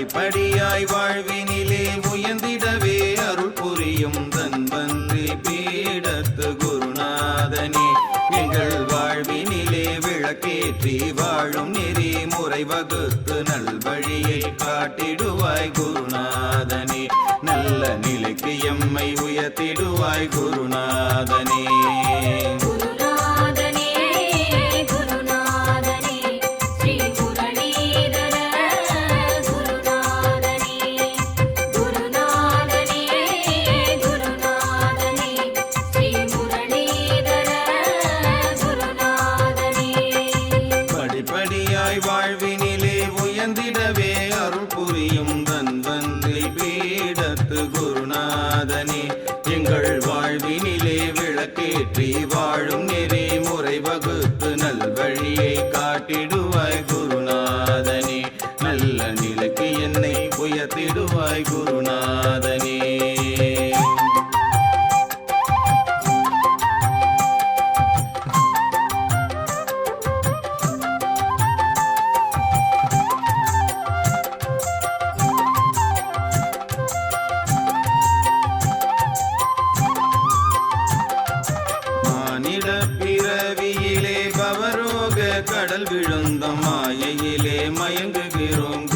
படிப்படியாய் வாழ்வினிலே உயர்ந்திடவே அருள் புரியும் தன்வன்றி பீடத்து குருநாதனே. எங்கள் வாழ்வினிலே விளக்கேற்றி வாழும் நெறி முறை வகுத்து நல்வழியை காட்டிடுவாய் குருநாதனே. நல்ல நிலைக்கு எம்மை உயர்த்திடுவாய் குருநாதனே. நல்வழியை காட்டிட மானிட பிறவியிலே பவரோக கடல் விழுந்த மாயையிலே மயங்குகிறோம்.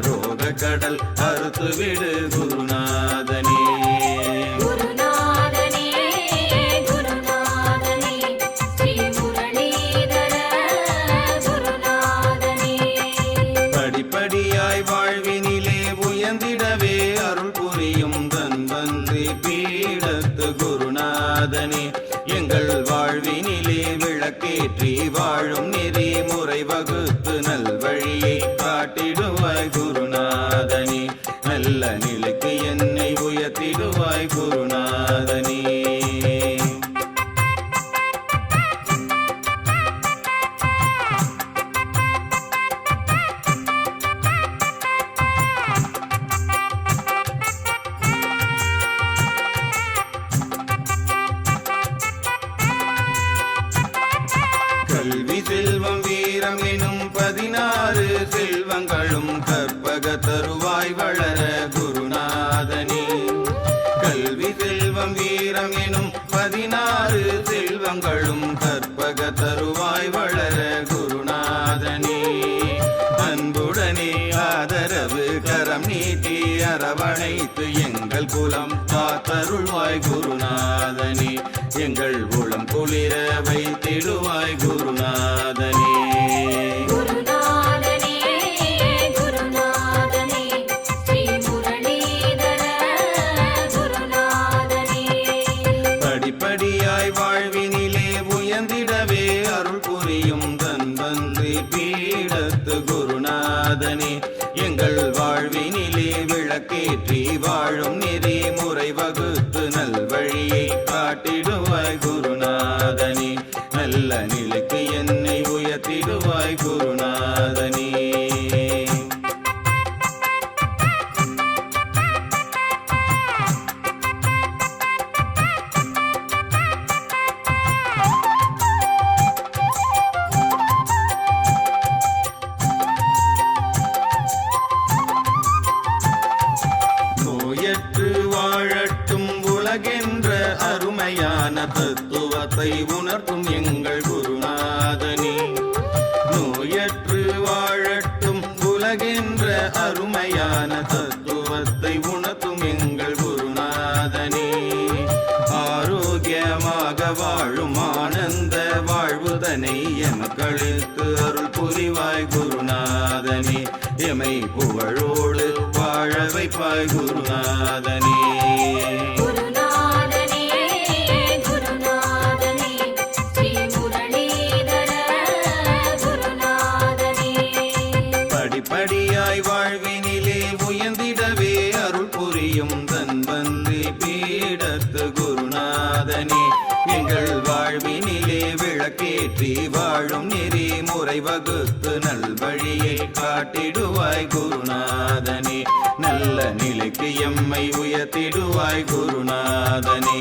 ரோக கடல் அறுத்துவிடு குருநாதனே. நல்வழியை காட்டிடுவாய் குருநாதனி. நல்ல நிலைக்கு என்னை உயர்த்திடுவாய் குருநாதனி. செல்வம் வீரம் எனும் பதினாறு செல்வங்களும் கற்பக தருவாய் வளர குருநாதனே. கல்வி செல்வம் வீரம் எனும் பதினாறு செல்வங்களும் கற்பக தருவாய் வளர குருநாதனே. அன்புடனே ஆதரவு கரம் நீட்டி அரவணைத்து எங்கள் குலம் காத்தருள்வாய் குருநாதனே. எங்கள் உளம் குளிர வைத்திடுவாய் குரு நல்வழியை காட்டிடுவாய் குருநாதனி. நல்ல நிலைக்கு என் உலகென்ற அருமையான தத்துவத்தை உணர்த்தும் எங்கள் குருநாதனே. நோயற்று வாழட்டும் உலகென்ற அருமையான தத்துவத்தை உணர்த்தும் எங்கள் குருநாதனே. ஆரோக்கியமாக வாழும் ஆனந்த வாழ்வுதனை எமக்களுக்கு அருள் புரிவாய் குருநாதனே. எமை புகழோடு வாழ வைப்பாய் குருநாதனே. நல்வழியை காட்டிடுவாய் குருநாதனே. நல்ல நிலைக்கு எம்மை உயர்த்திடுவாய் குருநாதனே.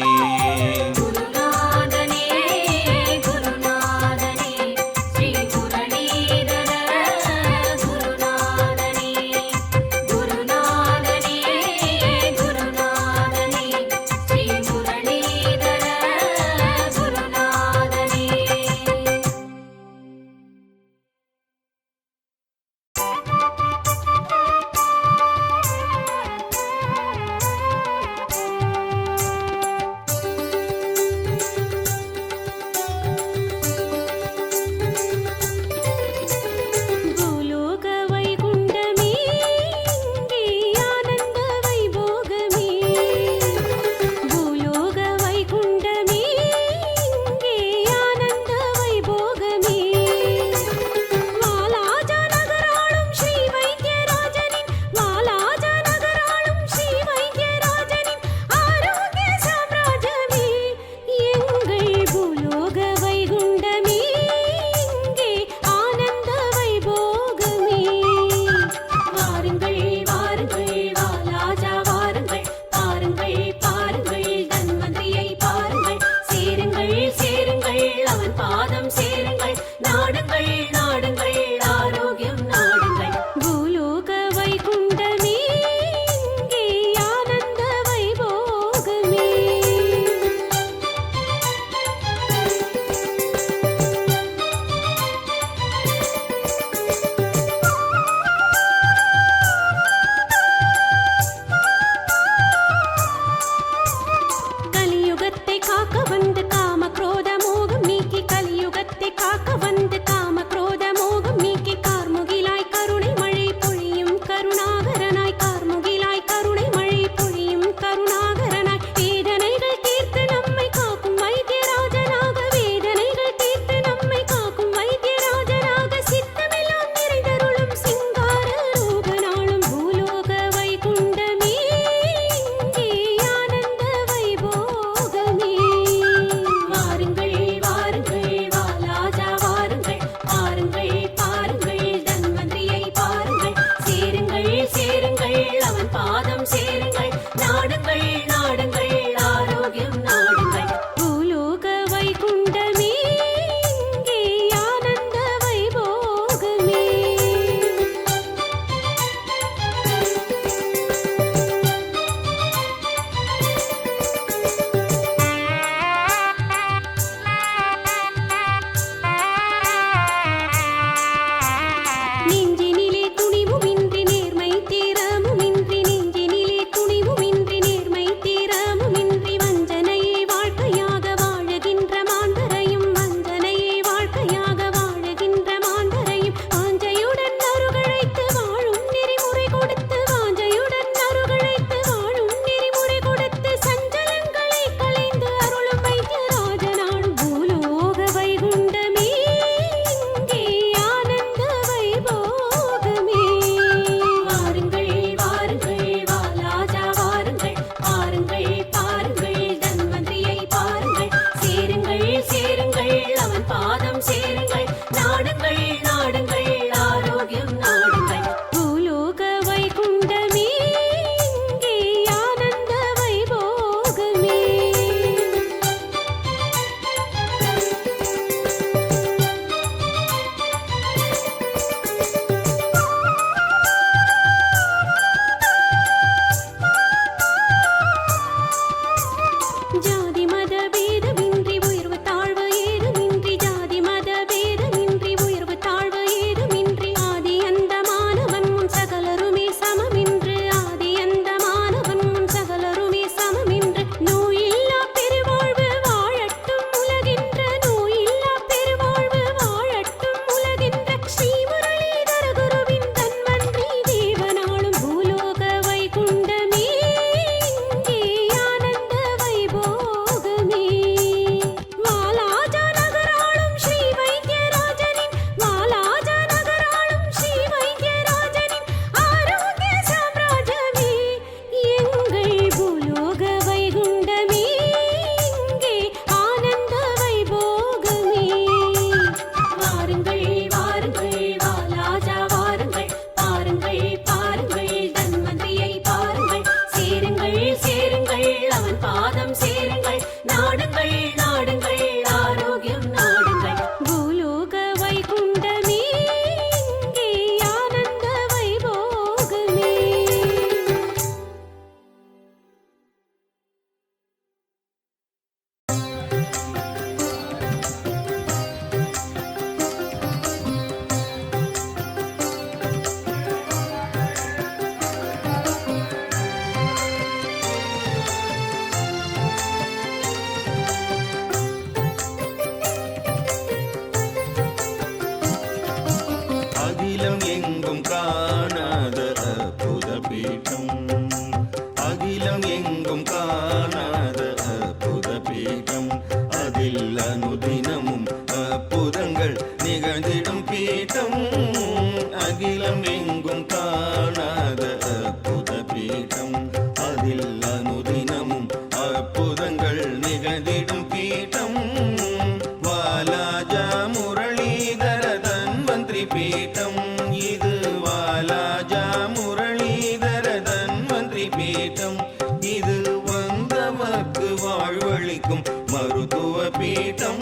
మరుతువ పీఠం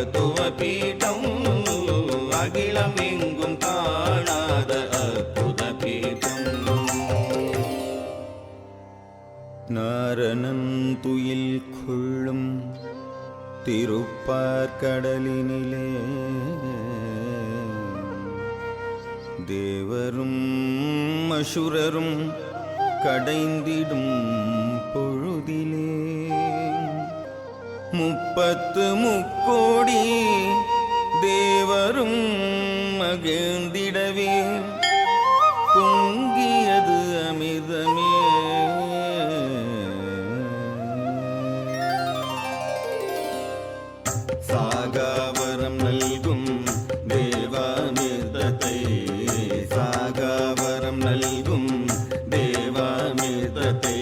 மகத்துவ பீடம் அகிலம் எங்கும் காணாத அற்புத பீடம். நாரணன் துயில் கொள்ளும் திருப்பார்கடலினிலே தேவரும் அசுரரும் கடைந்திடும் பொழுதிலே. முப்பத்து முக்கோடி தேவரும் மகிழ்ந்திடவே. பொங்கியது அமிர்தமே. சாகாவரம் நல்கும் தேவாமிர்தத்தை. சாகாவரம் நல்கும் தேவாமிர்தத்தை.